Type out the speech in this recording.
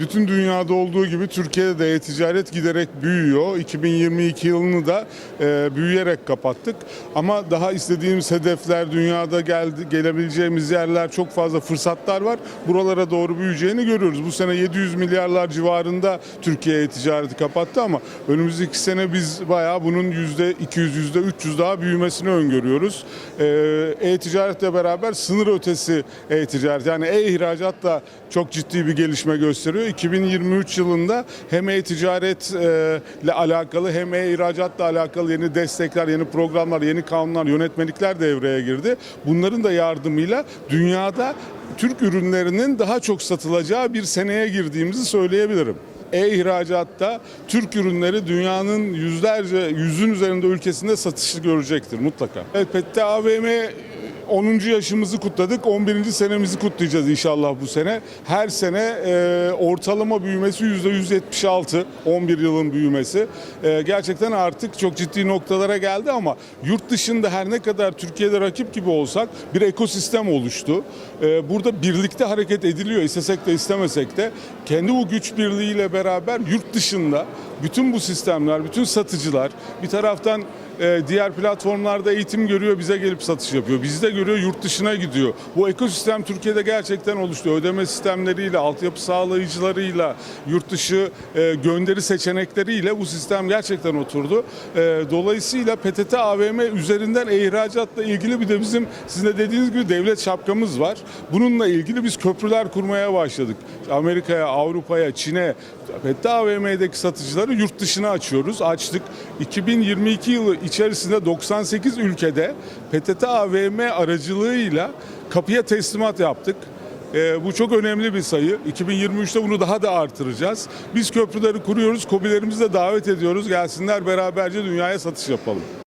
Bütün dünyada olduğu gibi Türkiye'de de e-ticaret giderek büyüyor. 2022 yılını da e, büyüyerek kapattık. Ama daha istediğimiz hedefler, dünyada geldi, gelebileceğimiz yerler çok fazla fırsatlar var. Buralara doğru büyüyeceğini görüyoruz. Bu sene 700 milyarlar civarında Türkiye e-ticareti kapattı ama önümüzdeki sene biz bayağı bunun %200, %300 daha büyümesini öngörüyoruz. E, E-ticaretle beraber sınır ötesi e-ticaret yani e-ihracat da çok ciddi bir gelişme gösteriyor. 2023 yılında hem e-ticaret e, ile alakalı hem e-ihracatla alakalı yeni destekler, yeni programlar, yeni kanunlar, yönetmelikler devreye girdi. Bunların da yardımıyla dünyada Türk ürünlerinin daha çok satılacağı bir seneye girdiğimizi söyleyebilirim. E-ihracatta Türk ürünleri dünyanın yüzlerce, yüzün üzerinde ülkesinde satışlı görecektir mutlaka. Elbette AVM 10. yaşımızı kutladık. 11. senemizi kutlayacağız inşallah bu sene. Her sene e, ortalama büyümesi %176. 11 yılın büyümesi. E, gerçekten artık çok ciddi noktalara geldi ama yurt dışında her ne kadar Türkiye'de rakip gibi olsak bir ekosistem oluştu. E, burada birlikte hareket ediliyor. istesek de istemesek de. Kendi bu güç birliğiyle beraber yurt dışında bütün bu sistemler, bütün satıcılar bir taraftan e, diğer platformlarda eğitim görüyor, bize gelip satış yapıyor. Bizde görüyor, yurt dışına gidiyor. Bu ekosistem Türkiye'de gerçekten oluştu. Ödeme sistemleriyle, altyapı sağlayıcılarıyla, yurt dışı e, gönderi seçenekleriyle bu sistem gerçekten oturdu. E, dolayısıyla PTT AVM üzerinden e-ihracatla ilgili bir de bizim sizin de dediğiniz gibi devlet şapkamız var. Bununla ilgili biz köprüler kurmaya başladık. Amerika'ya, Avrupa'ya, Çin'e, PTT AVM'deki satıcıları yurt dışına açıyoruz. Açtık. 2022 yılı içerisinde 98 ülkede PTT AVM aracılığıyla kapıya teslimat yaptık. Ee, bu çok önemli bir sayı. 2023'te bunu daha da artıracağız. Biz köprüleri kuruyoruz, kobilerimizi de davet ediyoruz. Gelsinler beraberce dünyaya satış yapalım.